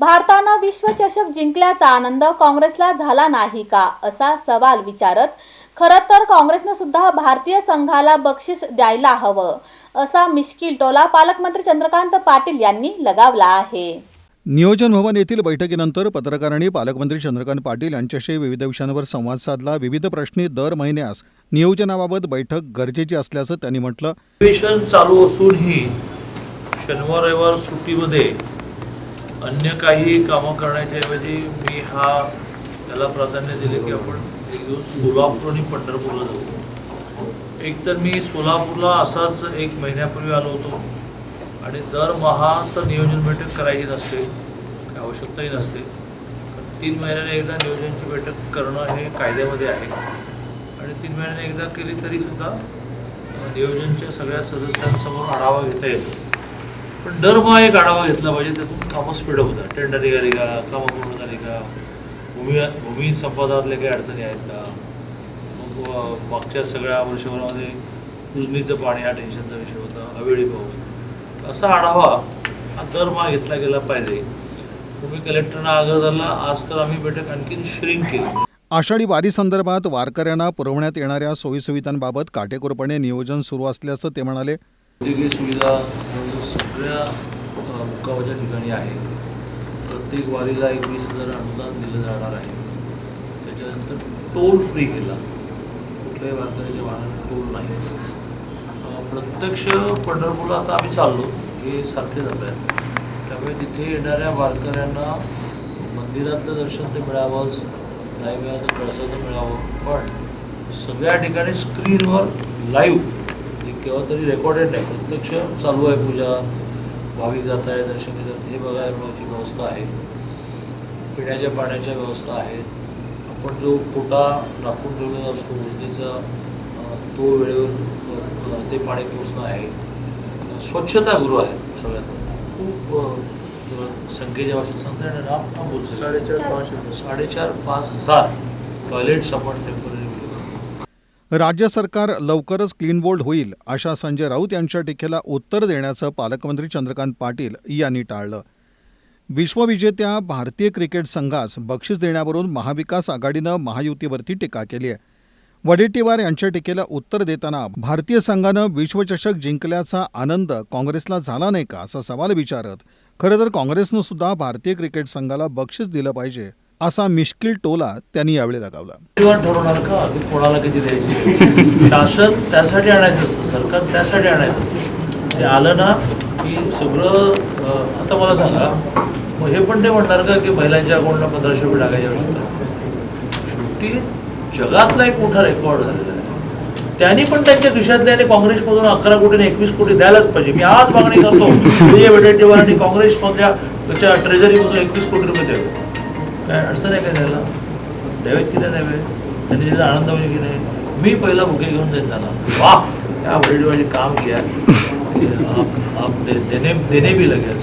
भारतानं विश्वचषक जिंकल्याचा आनंद काँग्रेसला झाला नाही का असा सवाल विचारत खरं तर काँग्रेसनं सुद्धा भारतीय संघाला बक्षीस द्यायला हवं असा मिश्किल टोला पालकमंत्री चंद्रकांत पाटील यांनी लगावला आहे. नियोजन भवन येथील बैठकीनंतर पत्रकारांनी पालकमंत्री चंद्रकांत पाटील यांच्याशी विविध विषयांवर संवाद साधला. विविध प्रश्नी दर महिन्यास नियोजनाबाबत बैठक गरजेची असल्याचं त्यांनी म्हटलं. अधिवेशन चालू असूनही शनिवार रविवार सुट्टीमध्ये अन्य काही कामं करण्याच्या ऐवजी मी हा त्याला प्राधान्य दिले की आपण एक दिवस सोलापूर आणि पंढरपूरला जाऊ. एक तर मी सोलापूरला असाच एक महिन्यापूर्वी आलो होतो आणि दरमहा तर नियोजन बैठक करायची नसते काही आवश्यकताही नसते. तीन महिन्याने एकदा नियोजनची बैठक करणं हे कायद्यामध्ये आहे. आणि तीन महिन्याने एकदा केली तरीसुद्धा नियोजनच्या सगळ्या सदस्यांसमोर आढावा घेता येतो. पण दरमहा एक आढावा घेतला पाहिजे त्यातून कामं स्पीडअप होतात. टेंडर निघाली का कामं पूर्ण झाली का भूमी भूमी संपादनातल्या काही अडचणी आहेत का? मग मागच्या सगळ्या वर्षभरामध्ये उजनीचं पाणी हा टेन्शनचा विषय होता अवेळी पाऊस असा आढावा हा दरमहा घेतला गेला पाहिजे. तुम्ही कलेक्टरना आग्रह धरला आज तर आम्ही बैठक आणखीन श्रिंक केली. आषाढी वारी संदर्भात वारकऱ्यांना पुरवण्यात येणाऱ्या सोयीसुविधांबाबत काटेकोरपणे नियोजन सुरू असल्याचं ते म्हणाले. सुविधा सगळ्या अ, मुक्कामाच्या ठिकाणी आहे. प्रत्येक वारीला एक वीस हजार अनुदान दिलं जाणार आहे. त्याच्यानंतर टोल फ्री केला. कुठल्याही वारकऱ्याच्या वाहनाला टोल नाही. प्रत्यक्ष पंढरपूरला आता आम्ही चाललो. हे सारखे जात आहेत. त्यामुळे तिथे येणाऱ्या वारकऱ्यांना मंदिरातलं दर्शन ते मिळावंच नाही मिळालं तर कळसाचं मिळावं. पण सगळ्या ठिकाणी स्क्रीनवर लाईव्ह केव्हा तरी रेकॉर्डेड नाही. प्रत्यक्ष चालू आहे पूजा. भाविक जात आहे दर्शन घेतात हे बघायला मिळायची व्यवस्था आहे. पिण्याच्या पाण्याच्या व्यवस्था आहेत. आपण जो कोटा राखून ठेवलेला असतो उजनीचा तो वेळेवर ते पाणी पोचणं आहे. अं, स्वच्छतागृह आहे सगळ्यात. खूप संख्येच्या भाषेत सांगता येणार. साडेचार पाच हजार. टॉयलेट्स आपण टेंपररी राज्य सरकार लवकरच क्लीन बोल्ड होईल अशा संजय राऊत यांच्या टीकेला उत्तर देण्याचं पालकमंत्री चंद्रकांत पाटील यांनी टाळलं. विश्वविजेत्या भारतीय क्रिकेट संघास बक्षीस देण्यावरून महाविकास आघाडीनं महायुतीवरती टीका केली आहे. वडेट्टीवार यांच्या टीकेला उत्तर देताना भारतीय संघानं विश्वचषक जिंकल्याचा आनंद काँग्रेसला झाला नाही का असा सवाल विचारत खरं तर काँग्रेसनं सुद्धा भारतीय क्रिकेट संघाला बक्षीस दिलं पाहिजे. असा मिश्किल टोला त्यांनी यावेळी लगावला. ठरवणार का? कोणाला किती द्यायची? शासन त्यासाठी आणायचं असतं सरकार त्यासाठी आणायचं असतं. ते आलं ना की सगळं आता मला सांगा मग हे पण ते म्हणणार का की महिलांच्या अकाउंटला पंधराशे रुपये टाकायची आवश्यकता शेवटी जगातला एक मोठा रेकॉर्ड झालेला आहे. त्यांनी पण त्यांच्या खिशातले आणि काँग्रेसमधून अकरा कोटी एकवीस कोटी द्यायलाच पाहिजे. मी आज मागणी करतो विजय वडेट्टीवार आणि काँग्रेसमधल्या त्याच्या ट्रेझरीमधून एकवीस कोटी रुपये द्यावे काय अडचण आहे काय द्यायला द्यावेत की नाही द्यावे त्यांनी दिला आनंद होईल की नाही? मी पहिला बुके घेऊन जाईन त्यांना. वा या वडीलवाडी काम किया कि आप आप दे, देने देने भी लगे